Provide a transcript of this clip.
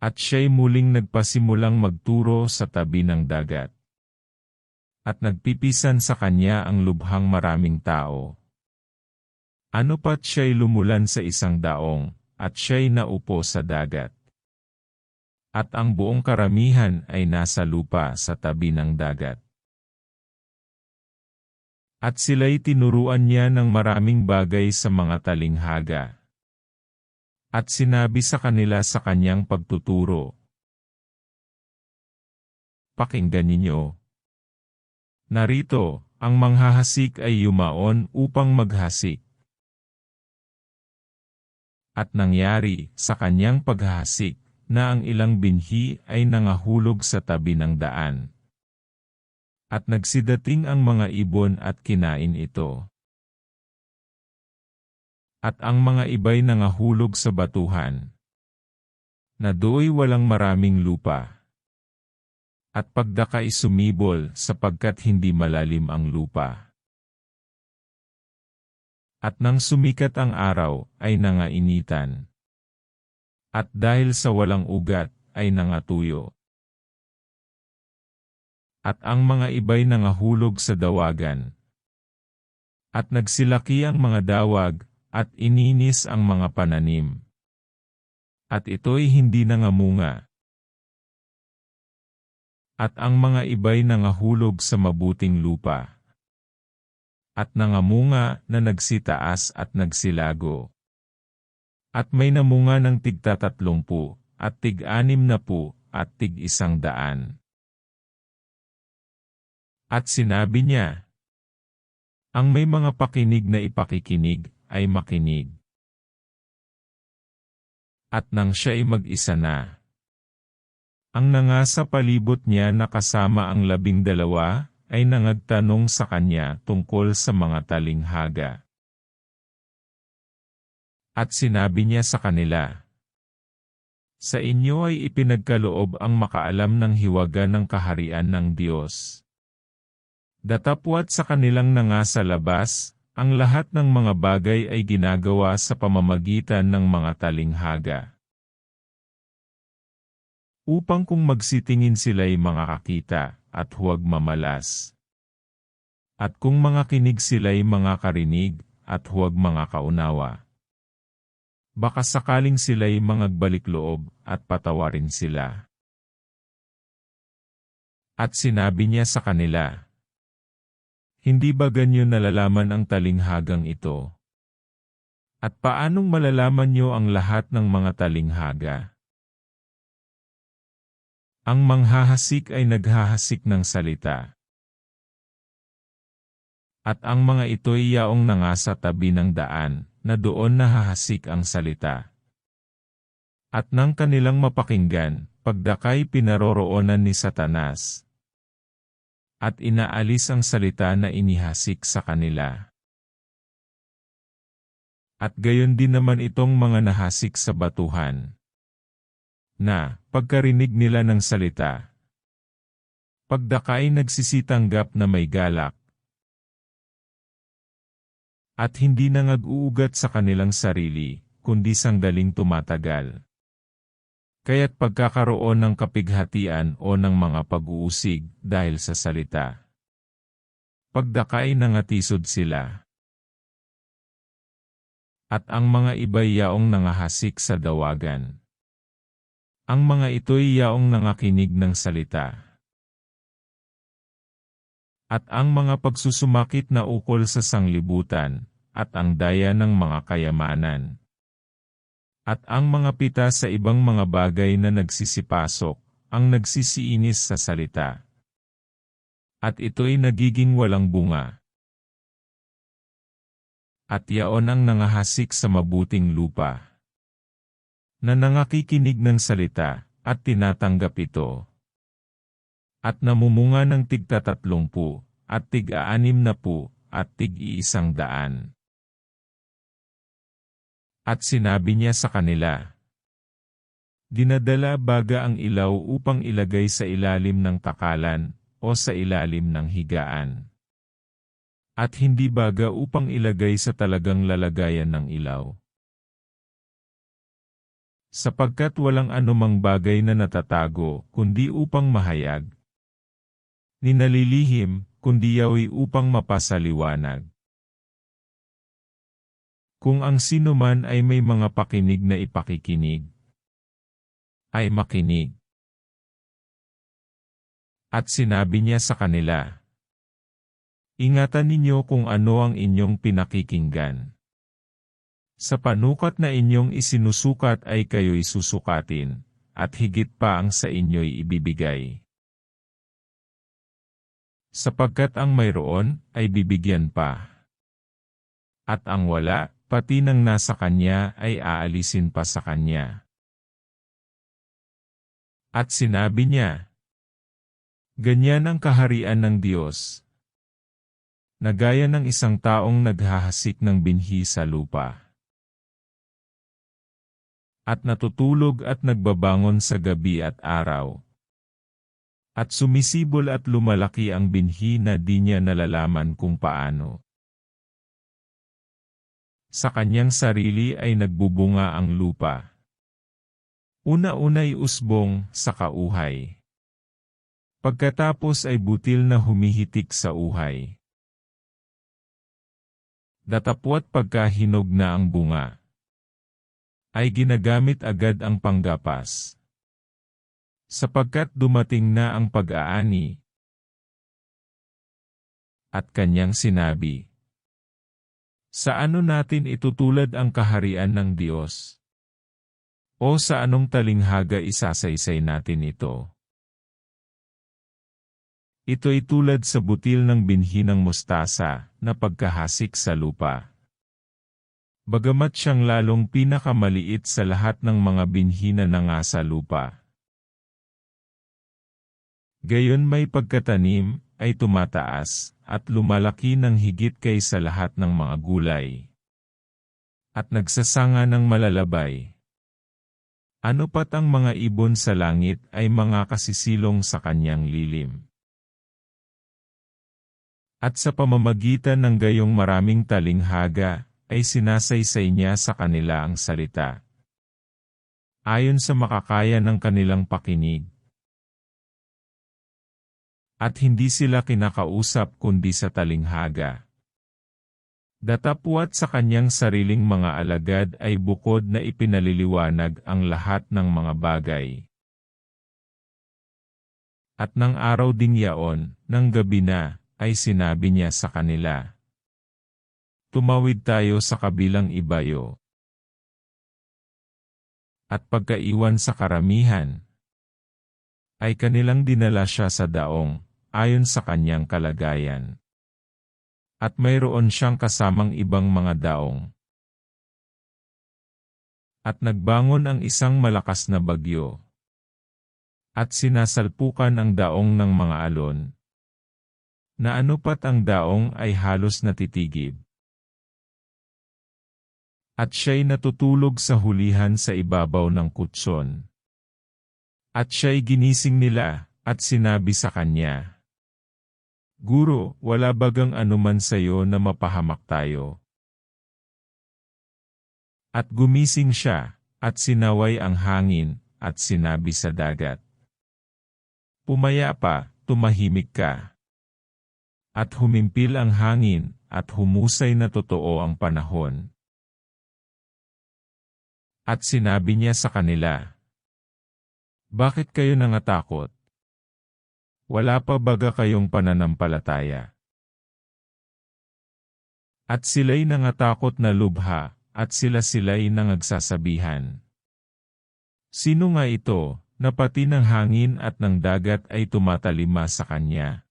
At siya'y muling nagpasimulang magturo sa tabi ng dagat. At nagpipisan sa kanya ang lubhang maraming tao. Ano pat siya'y lumulan sa isang daong, at siya'y naupo sa dagat. At ang buong karamihan ay nasa lupa sa tabi ng dagat. At sila'y tinuruan niya ng maraming bagay sa mga talinghaga. At sinabi sa kanila sa kanyang pagtuturo. Pakinggan ninyo. Narito, ang manghahasik ay yumaon upang maghasik. At nangyari sa kanyang paghahasik na ang ilang binhi ay nangahulog sa tabi ng daan. At nagsidating ang mga ibon at kinain ito at ang mga iba'y nangahulog sa batuhan. Na do'y walang maraming lupa. At pagdaka'y sumibol sapagkat hindi malalim ang lupa. At nang sumikat ang araw, ay nangainitan. At dahil sa walang ugat, ay nangatuyo. At ang mga iba'y nangahulog sa dawagan. At nagsilaki ang mga dawag, at ininis ang mga pananim. At ito'y hindi nangamunga. At ang mga iba'y nangahulog sa mabuting lupa. At nangamunga na nagsitaas at nagsilago. At may namunga ng tigtatatlongpu, at tig-anim na po, at tig-isang daan. At sinabi niya, Ang may mga pakinig na ipakikinig, ay makinig. At nang siya ay mag-isa na, ang nangasa palibot niya na kasama ang labing dalawa, ay nangagtanong sa kanya tungkol sa mga talinghaga. At sinabi niya sa kanila, Sa inyo ay ipinagkaloob ang makaalam ng hiwaga ng kaharian ng Diyos. Datapwat sa kanilang nangasa labas, ang lahat ng mga bagay ay ginagawa sa pamamagitan ng mga talinghaga. Upang kung magsitingin sila'y makakakita, at huwag mamalas. At kung mga kinig sila'y mga karinig, at huwag mga kaunawa. Baka sakaling sila'y mangagbalik loob, at patawarin sila. At sinabi niya sa kanila, hindi ba ganyo nalalaman ang talinghagang ito? At paanong malalaman nyo ang lahat ng mga talinghaga? Ang manghahasik ay naghahasik ng salita. At ang mga ito'y yaong nangasa tabi ng daan, na doon nahahasik ang salita. At nang kanilang mapakinggan, pagdakay pinaroroonan ni Satanas, at inaalis ang salita na inihasik sa kanila. At gayon din naman itong mga nahasik sa batuhan. Na, pagkarinig nila ng salita, pagdakay nagsisitanggap na may galak, at hindi nangag-uugat sa kanilang sarili, kundi sangdaling tumatagal. Kaya't pagkakaroon ng kapighatian o ng mga pag-uusig dahil sa salita. Pagdakay nangatisod sila. At ang mga iba'y yaong nangahasik sa dawagan. Ang mga ito'y yaong nangakinig ng salita. At ang mga pagsusumakit na ukol sa sanglibutan, at ang daya ng mga kayamanan at ang mga pita sa ibang mga bagay na nagsisipasok, ang nagsisiinis sa salita. At ito'y nagiging walang bunga. At yaon ang nangahasik sa mabuting lupa. Na nangakikinig ng salita, at tinatanggap ito. At namumunga ng tigtatatlongpu, at tig-aanim na po, at tig-iisang daan. At sinabi niya sa kanila, Dinadala baga ang ilaw upang ilagay sa ilalim ng takalan, o sa ilalim ng higaan. At hindi baga upang ilagay sa talagang lalagayan ng ilaw. Sapagkat walang anumang bagay na natatago, kundi upang mahayag. Ninalilihim, kundi yawi upang mapasaliwanag. Kung ang sino man ay may mga pakinig na ipakikinig, ay makinig. At sinabi niya sa kanila, Ingatan ninyo kung ano ang inyong pinakikinggan. Sa panukat na inyong isinusukat ay kayo'y susukatin, at higit pa ang sa inyo'y ibibigay. Sapagkat ang mayroon ay bibigyan pa. At ang wala, pati ng nasa kanya ay aalisin pa sa kanya. At sinabi niya, Ganyan ang kaharian ng Diyos, na gaya ng isang taong naghahasik ng binhi sa lupa at natutulog at nagbabangon sa gabi at araw. At sumisibol at lumalaki ang binhi na di niya nalalaman kung paano. Sa kanyang sarili ay nagbubunga ang lupa. Una-unay usbong sa kauhay. Pagkatapos ay butil na humihitik sa uhay. Datapwat pagkahinog na ang bunga ay ginagamit agad ang panggapas. Sapagkat dumating na ang pag-aani. At kanyang sinabi, Sa ano natin itutulad ang kaharian ng Diyos? O sa anong talinghaga isasaysay natin ito? Ito'y tulad sa butil ng binhi ng mustasa na pagkahasik sa lupa. Bagamat siyang lalong pinakamaliit sa lahat ng mga binhi na nangasa lupa. Gayon may pagkatanim, ay tumataas, at lumalaki ng higit kay sa lahat ng mga gulay. At nagsasanga ng malalabay. Ano pat ang mga ibon sa langit ay mga kasisilong sa kanyang lilim. At sa pamamagitan ng gayong maraming talinghaga, ay sinasaysay niya sa kanila ang salita. Ayon sa makakaya ng kanilang pakinig. At hindi sila kinakausap kundi sa talinghaga. Datapwat sa kanyang sariling mga alagad ay bukod na ipinaliliwanag ang lahat ng mga bagay. At ng araw ding yaon, ng gabi na, ay sinabi niya sa kanila. Tumawid tayo sa kabilang ibayo. At pagkaiwan sa karamihan, ay kanilang dinala siya sa daong, ayon sa kanyang kalagayan. At mayroon siyang kasamang ibang mga daong. At nagbangon ang isang malakas na bagyo. At sinasalpukan ang daong ng mga alon. Na anupat ang daong ay halos natitigib at siya'y natutulog sa hulihan sa ibabaw ng kutson. At siya'y ginising nila, at sinabi sa kanya, Guro, wala bagang anuman sa iyo na mapahamak tayo. At gumising siya, at sinaway ang hangin, at sinabi sa dagat, Pumaya pa, tumahimik ka. At humimpil ang hangin, at humusay na totoo ang panahon. At sinabi niya sa kanila, Bakit kayo nangatakot? Wala pa baga kayong pananampalataya? At sila'y nangatakot na lubha, at sila-sila'y nangagsasabihan. Sino nga ito, na pati ng hangin at ng dagat ay tumatalima sa kanya?